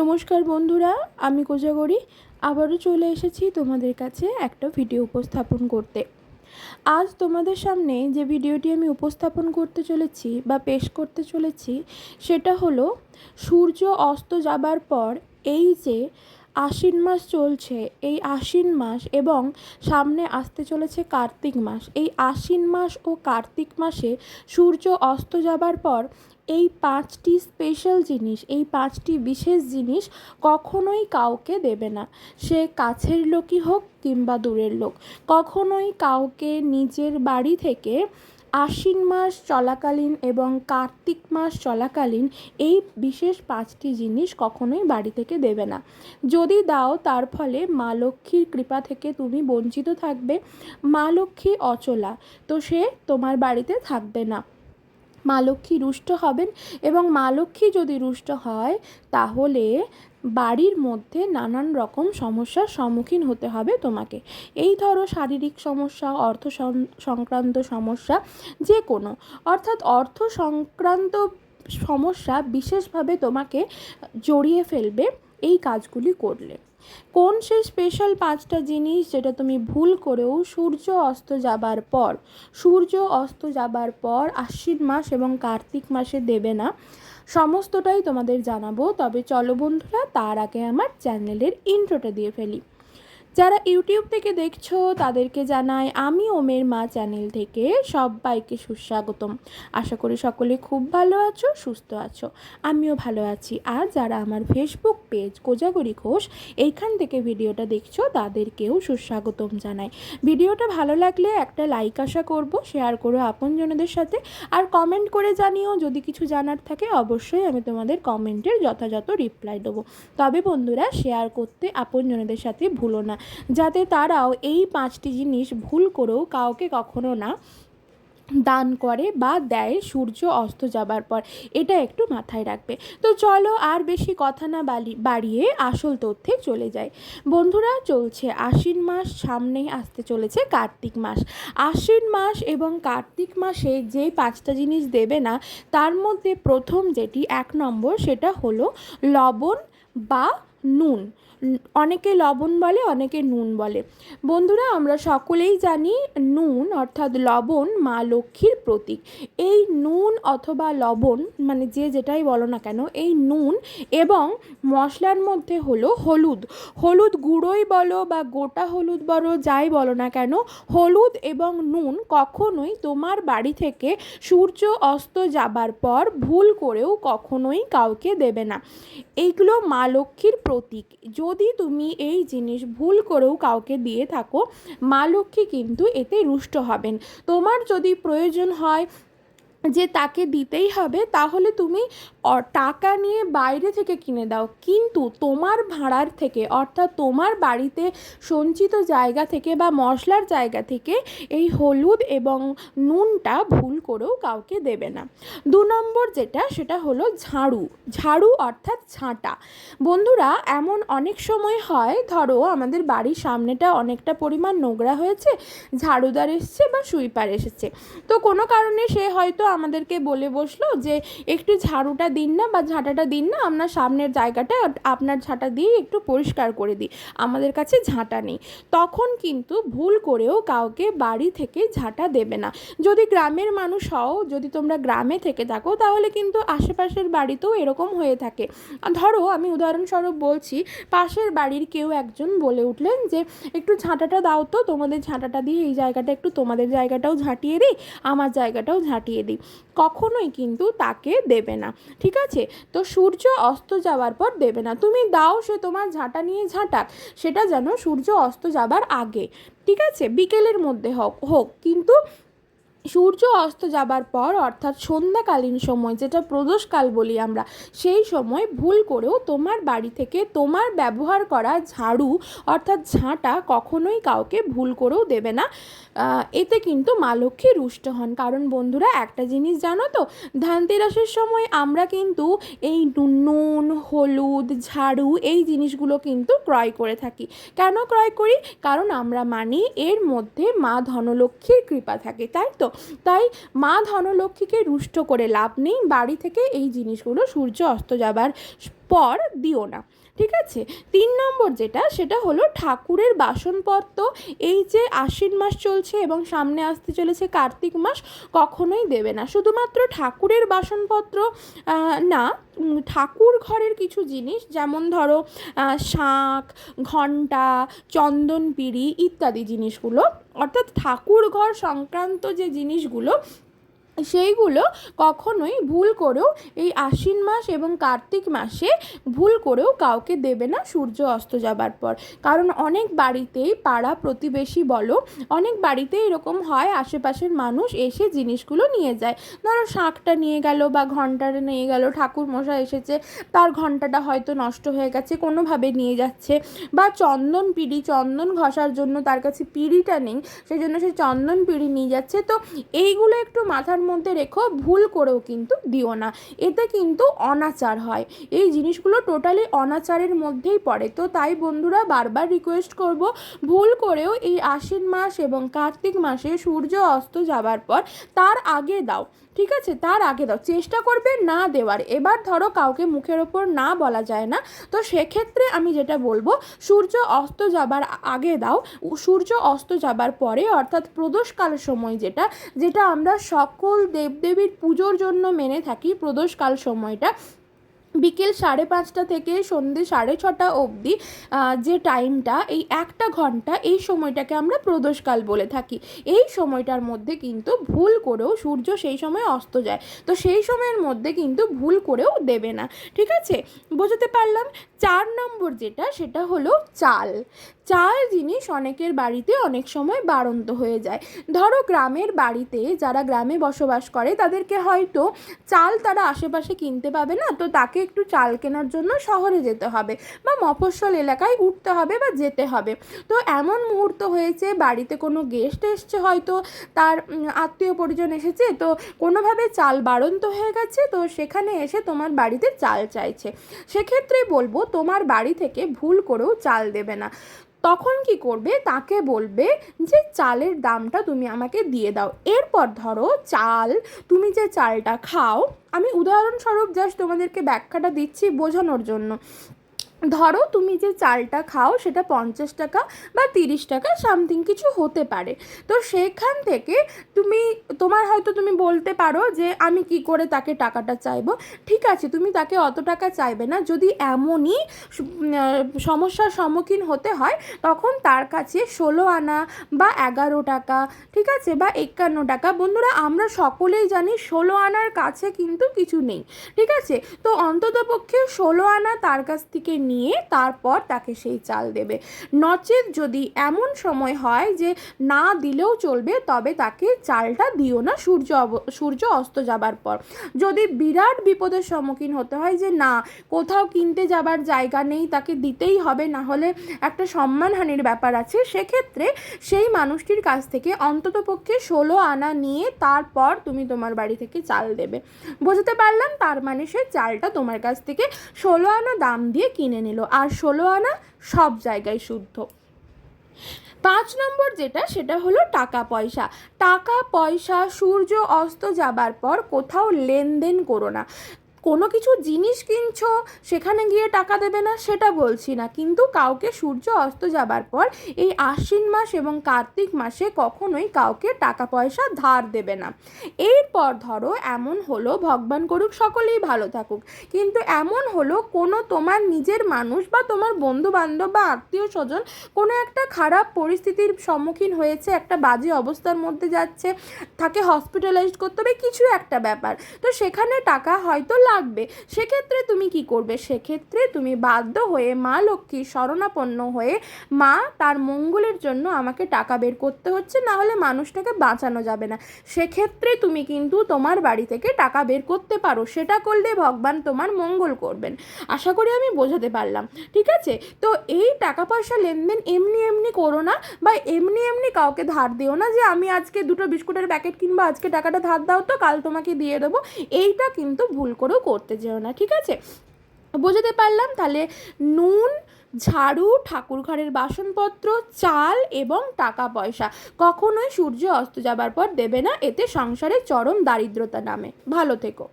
নমস্কার বন্ধুরা, আমি কোজাগরি। আবারও চলে এসেছি তোমাদের কাছে একটা ভিডিও উপস্থাপন করতে। আজ তোমাদের সামনে যে ভিডিওটি আমি উপস্থাপন করতে চলেছি বা পেশ করতে চলেছি, সেটা হলো, সূর্য অস্ত যাবার পর এই যে আশ্বিন মাস চলছে, এই আশ্বিন মাস এবং সামনে আসতে চলেছে কার্তিক মাস, এই আশ্বিন মাস ও কার্তিক মাসে সূর্য অস্ত যাবার পর এই পাঁচটি স্পেশাল জিনিস, এই পাঁচটি বিশেষ জিনিস কখনোই কাউকে দেবে না। সে কাছের লোকই হোক কিংবা দূরের লোক। কখনোই কাউকে নিজের বাড়ি থেকে আশ্বিন মাস চলাকালীন এবং কার্তিক মাস চলাকালীন এই বিশেষ পাঁচটি জিনিস কখনোই বাড়ি থেকে দেবে না। যদি দাও, তার ফলে মা লক্ষ্মীর কৃপা থেকে তুমি বঞ্চিত থাকবে। মা লক্ষ্মী অচলা, তো সে তোমার বাড়িতে থাকবে না। মা লক্ষ্মী রুষ্ট হবেন এবং মা লক্ষ্মী যদি রুষ্ট হয়, তাহলে বাড়ির মধ্যে নানান রকম সমস্যার সম্মুখীন হতে হবে তোমাকে। এই ধরো শারীরিক সমস্যা, অর্থ সংক্রান্ত সমস্যা, যে কোনো। অর্থাৎ অর্থ সংক্রান্ত সমস্যা বিশেষভাবে তোমাকে জড়িয়ে ফেলবে। এই কাজগুলি করলে। কোন সে স্পেশাল পাঁচটা জিনিস যেটা তুমি ভুল করেও সূর্য অস্ত যাবার পর, সূর্য অস্ত যাবার পর, আশ্বিন মাস এবং কার্তিক মাসে দেবে না, সমস্তটাই তোমাদের জানাব। তবে চলো বন্ধুরা, তার আগে আমার চ্যানেলের ইন্ট্রোটা দিয়ে ফেলি। যারা ইউটিউব থেকে দেখছ, তাদেরকে জানাই আমি ওমের মা চ্যানেল থেকে সবাইকে সুস্বাগতম। আশা করি সকলে খুব ভালো আছো, সুস্থ আছো। আমিও ভালো আছি। আর যারা আমার ফেসবুক পেজ কোজাগরি ঘোষ, এইখান থেকে ভিডিওটা দেখছ, তাদেরকেও সুস্বাগতম জানাই। ভিডিওটা ভালো লাগলে একটা লাইক আশা করব শেয়ার করো আপনজনদের সাথে। আর কমেন্ট করে জানিও, যদি কিছু জানার থাকে, অবশ্যই আমি তোমাদের কমেন্টের যথাযথ রিপ্লাই দেবো। তবে বন্ধুরা শেয়ার করতে আপনজনদের সাথে ভুলো না। যাতে তারাও এই পাঁচটি জিনিস ভুল করেও কাউকে কখনো না দান করে বা দেয় সূর্য অস্ত যাবার পর। এটা একটু মাথায় রাখবে। তো চলো আর বেশি কথা না বাড়িয়ে আসল তথ্যে চলে যায় বন্ধুরা, চলছে আশ্বিন মাস, সামনেই আসতে চলেছে কার্তিক মাস। আশ্বিন মাস এবং কার্তিক মাসে যে পাঁচটা জিনিস দেবে না, তার মধ্যে প্রথম যেটি এক নম্বর, সেটা হলো লবণ বা নুন। অনেকে লবণ বলে, অনেকে নুন বলে। বন্ধুরা, আমরা সকলেই জানি নুন, অর্থাৎ লবণ, মা লক্ষ্মীর প্রতীক। এই নুন অথবা লবণ মানে যে যেটাই বলো না কেন, এই নুন এবং মশলার মধ্যে হলো হলুদ। হলুদ গুঁড়োই বলো বা গোটা হলুদ বলো, যাই বলো না কেন, হলুদ এবং নুন কখনোই তোমার বাড়ি থেকে সূর্য অস্ত যাবার পর ভুল করেও কখনোই কাউকে দেবে না। এইগুলো মা লক্ষ্মীর প্রতীক। যদি তুমি এই জিনিস ভুল করেও কাউকে দিয়ে থাকো, মা লক্ষ্মী কিন্তু এতে রুষ্ট হবেন। তোমার যদি প্রয়োজন হয় যে তাকে দিতেই হবে, তাহলে তুমি টাকা নিয়ে বাইরে থেকে কিনে দাও। কিন্তু তোমার ভাড়ার থেকে, অর্থাৎ তোমার বাড়িতে সঞ্চিত জায়গা থেকে বা মশলার জায়গা থেকে এই হলুদ এবং নুনটা ভুল করেও কাউকে দেবে না। দু নম্বর যেটা, সেটা হলো ঝাড়ু। ঝাড়ু অর্থাৎ ঝাঁটা। বন্ধুরা, এমন অনেক সময় হয়, ধরো আমাদের বাড়ির সামনেটা অনেকটা পরিমাণ নোংরা হয়েছে, ঝাড়ুদার এসছে বা সুইপার এসেছে। তো কোনো কারণে সে হয়তো আমাদেরকে বলে বসল যে, একটু ঝাড়ুটা দিন না বা ঝাঁটাটা দিন না, আপনার সামনের জায়গাটা আপনার ঝাঁটা দিয়ে একটু পরিষ্কার করে দিই। আমাদের কাছে ঝাঁটা নেই। তখন কিন্তু ভুল করেও কাউকে বাড়ি থেকে ঝাঁটা দেবে না। যদি গ্রামের মানুষ হও, যদি তোমরা গ্রামে থেকে থাকো, তাহলে কিন্তু আশেপাশের বাড়িতেও এরকম হয়ে থাকে। ধরো, আমি উদাহরণস্বরূপ বলছি, পাশের বাড়ির কেউ একজন বলে উঠলেন যে, একটু ঝাঁটাটা দাও তো, তোমাদের ঝাঁটাটা দিয়ে এই জায়গাটা একটু তোমাদের জায়গাটাও ঝাঁটিয়ে দিই, আমার জায়গাটাও ঝাঁটিয়ে দিই। কখনোই কিন্তু তাকে দেবে না, ঠিক আছে? তো সূর্য অস্ত যাওয়ার পর দেবে না। তুমি দাও সে তোমার ঝাঁটা নিয়ে ঝাঁটাক সেটা যেন সূর্য অস্ত যাবার আগে, ঠিক আছে? বিকেলের মধ্যে হোক হোক, কিন্তু সূর্য অস্ত যাবার পর, অর্থাৎ সন্ধ্যাকালীন সময়, যেটা প্রদোষকাল বলি আমরা, সেই সময় ভুল করেও তোমার বাড়ি থেকে তোমার ব্যবহার করা ঝাড়ু, অর্থাৎ ঝাঁটা কখনোই কাউকে ভুল করেও দেবে না। এতে কিন্তু মা লক্ষ্মী রুষ্ট হন। কারণ বন্ধুরা, একটা জিনিস জানো তো, ধানতেরাসের সময় আমরা কিন্তু এই নুন, হলুদ, ঝাড়ু, এই জিনিসগুলো কিন্তু ক্রয় করে থাকি। কেন ক্রয় করি? কারণ আমরা মানি এর মধ্যে মা ধনলক্ষ্মীর কৃপা থাকে, তাই তো? তাই মা ধনলক্ষ্মীকে রুষ্ট করে লাভ নেই, বাড়ি থেকে এই জিনিসগুলো সূর্য অস্ত যাবার পর দিও না। ঠিক আছে? তিন নম্বর যেটা, সেটা হলো ঠাকুরের বাসনপত্র, এই যে আশ্বিন মাস চলছে এবং সামনে আসতে চলেছে কার্তিক মাস, কখনোই দেবে না। শুধুমাত্র ঠাকুরের বাসনপত্র না ঠাকুর ঘরের কিছু জিনিস, যেমন ধরো শাঁখ ঘণ্টা চন্দন পিঁড়ি ইত্যাদি জিনিসগুলো অর্থাৎ ঠাকুর ঘর সংক্রান্ত যে জিনিসগুলো সেইগুলো কখনোই ভুল করেও এই আশ্বিন মাস এবং কার্তিক মাসে ভুল করেও কাউকে দেবে না সূর্য অস্ত যাবার পর। কারণ অনেক বাড়িতেই পাড়া প্রতিবেশী বলো, অনেক বাড়িতে এরকম হয় আশেপাশের মানুষ এসে জিনিসগুলো নিয়ে যায়। ধরো শাঁখটা নিয়ে গেল বা ঘন্টাটা নিয়ে গেল ঠাকুর মশাই এসেছে, তার ঘন্টাটা হয়তো নষ্ট হয়ে গেছে, কোনোভাবে নিয়ে যাচ্ছে বা চন্দন পিঁড়ি, চন্দন ঘষার জন্য তার কাছে পিঁড়িটা নেই সেই জন্য সে চন্দন পিঁড়ি নিয়ে যাচ্ছে। তো এইগুলো একটু মাথার মধ্যে রেখো, ভুল করেও কিন্তু দিও না। এতে কিন্তু অনাচার হয়। এই জিনিসগুলো টোটালি অনাচারের মধ্যেই পড়ে। তো তাই বন্ধুরা বারবার রিকোয়েস্ট করব, ভুল করেও এই আশ্বিন মাস এবং কার্তিক মাসে সূর্য অস্ত যাবার পর তার আগে দাও, ঠিক আছে? তার আগে দাও। চেষ্টা করবে না দেওয়ার। এবার ধরো কাউকে মুখের ওপর না বলা যায় না। তো সেক্ষেত্রে আমি যেটা বলব, সূর্য অস্ত যাবার আগে দাও। সূর্য অস্ত যাবার পরে, অর্থাৎ প্রদোষকাল সময় যেটা যেটা আমরা সকল দেবদেবীর পুজোর জন্য মেনে থাকি। প্রদোষকাল সময়টা বিকেল সাড়ে পাঁচটা থেকে সন্ধে সাড়ে ছটা অবধি যে টাইমটা, এই একটা ঘণ্টা, এই সময়টাকে আমরা প্রদোষকাল বলে থাকি। এই সময়টার মধ্যে কিন্তু ভুল করেও সূর্য সেই সময় অস্ত যায়। তো সেই সময়ের মধ্যে কিন্তু ভুল করেও দেবে না। ঠিক আছে? বোঝাতে পারলাম? চার নম্বর যেটা, সেটা হলো চাল। চাল জিনিস অনেকের বাড়িতে অনেক সময় বাড়ন্ত হয়ে যায়। ধরো গ্রামের বাড়িতে যারা গ্রামে বসবাস করে, তাদেরকে হয়তো চাল তারা আশেপাশে কিনতে পাবে না, তো তাকে একটু চাল কেনার জন্য শহরে যেতে হবে বা মফস্বল এলাকায় উঠতে হবে বা যেতে হবে। তো এমন মুহূর্ত হয়েছে, বাড়িতে কোনো গেস্ট এসছে হয়তো, তার আত্মীয় পরিজন এসেছে, তো কোনোভাবে চাল বাড়ন্ত হয়ে গেছে, তো সেখানে এসে তোমার বাড়িতে চাল চাইছে। সেক্ষেত্রে বলব তোমার বাড়ি থেকে ভুল করেও চাল দেবে না। তখন কি করবে? তাকে বলবে যে, চালের দামটা তুমি আমাকে দিয়ে দাও। এরপর ধরো চাল, তুমি যে চালটা খাও, আমি উদাহরণস্বরূপ জাস্ট তোমাদেরকে ব্যাখ্যাটা দিচ্ছি বোঝানোর জন্য। ধরো তুমি যে চালটা খাও সেটা পঞ্চাশ টাকা বা তিরিশ টাকা, সামথিং কিছু হতে পারে। তো সেখান থেকে তুমি, তোমার হয়তো তুমি বলতে পারো যে আমি কি করে তাকে টাকাটা চাইব। ঠিক আছে, তুমি তাকে অত টাকা চাইবে না। যদি এমনই সমস্যার সম্মুখীন হতে হয়, তখন তার কাছে ষোলো আনা বা এগারো টাকা, ঠিক আছে, বা একান্ন টাকা। বন্ধুরা, আমরা সকলেই জানি ষোলো আনার কাছে কিন্তু কিছু নেই। ঠিক আছে, তো অন্ততপক্ষে ষোলো আনা তার কাছ থেকে নিয়ে তারপর তাকে সেই চাল দেবে। নচেত যদি এমন সময় হয় যে না দিলেও চলবে, তবে তাকে চালটা দিও না, সূর্য সূর্য অস্ত যাবার পর। যদি বিরাট বিপদের সম্মুখীন হতে হয় যে না, কোথাও কিনতে যাবার জায়গা নেই, তাকে দিতেই হবে, না হলে একটা সম্মানহানির ব্যাপার আছে, সেক্ষেত্রে সেই মানুষটির কাছ থেকে অন্ততপক্ষে ষোলো আনা নিয়ে তারপর তুমি তোমার বাড়ি থেকে চাল দেবে। বুঝতে পারলাম? তার মানে সে চালটা তোমার কাছ থেকে ষোলো আনা দাম দিয়ে কিনে নিল। আর ষোলো আনা সব জায়গায় শুদ্ধ। পাঁচ নম্বর যেটা, সেটা হলো টাকা পয়সা। টাকা পয়সা সূর্য অস্ত যাবার পর কোথাও লেনদেন করো না। কোনো কিছু জিনিস কিনছো, সেখানে গিয়ে টাকা দেবে না, সেটা বলছি না। কিন্তু কাউকে সূর্য অস্ত যাবার পর এই আশ্বিন মাস এবং কার্তিক মাসে কখনোই কাউকে টাকা পয়সা ধার দেবে না। এরপর ধরো এমন হলো, ভগবান করুক, সকলেই ভালো থাকুক। কিন্তু এমন হলো, কোনো তোমার নিজের মানুষ বা তোমার বন্ধু বান্ধব বা আত্মীয় স্বজন কোনো একটা খারাপ পরিস্থিতির সম্মুখীন হয়েছে, একটা বাজে অবস্থার মধ্যে যাচ্ছে, তাকে হসপিটালাইজ করতে হবে, কিছু একটা ব্যাপার। তো সেখানে টাকা হয়তো লাগবে সেক্ষেত্রে তুমি কি করবে? সেক্ষেত্রে তুমি বাধ্য হয়ে মা লক্ষ্মীর শরণাপন্ন হয়ে মা তার মঙ্গলের জন্য আমাকে টাকা বের করতে হচ্ছে, না হলে মানুষটাকে বাঁচানো যাবে না। সেক্ষেত্রে তুমি কিন্তু তোমার বাড়ি থেকে টাকা বের করতে পারো। সেটা করলে ভগবান তোমার মঙ্গল করবেন। আশা করি আমি বোঝাতে পারলাম। ঠিক আছে? তো এই টাকা পয়সা লেনদেন এমনি এমনি করো না বা এমনি এমনি কাউকে ধার দিও না যে, আমি আজকে দুটো বিস্কুটের প্যাকেট কিনবো, আজকে টাকাটা ধার দাও তো, কাল তোমাকে দিয়ে দেবো। এইটা কিন্তু ভুল করেও করতে যেও না, ঠিক আছে? বোঝাতে পারলাম তাহলে নুন, ঝাড়ু, ঠাকুর ঘরের বাসনপত্র, চাল এবং টাকা পয়সা। কখনোই সূর্য অস্ত যাবার পর দেবে না, এতে সংসারে চরম দারিদ্রতা নামে। ভালো থেকো।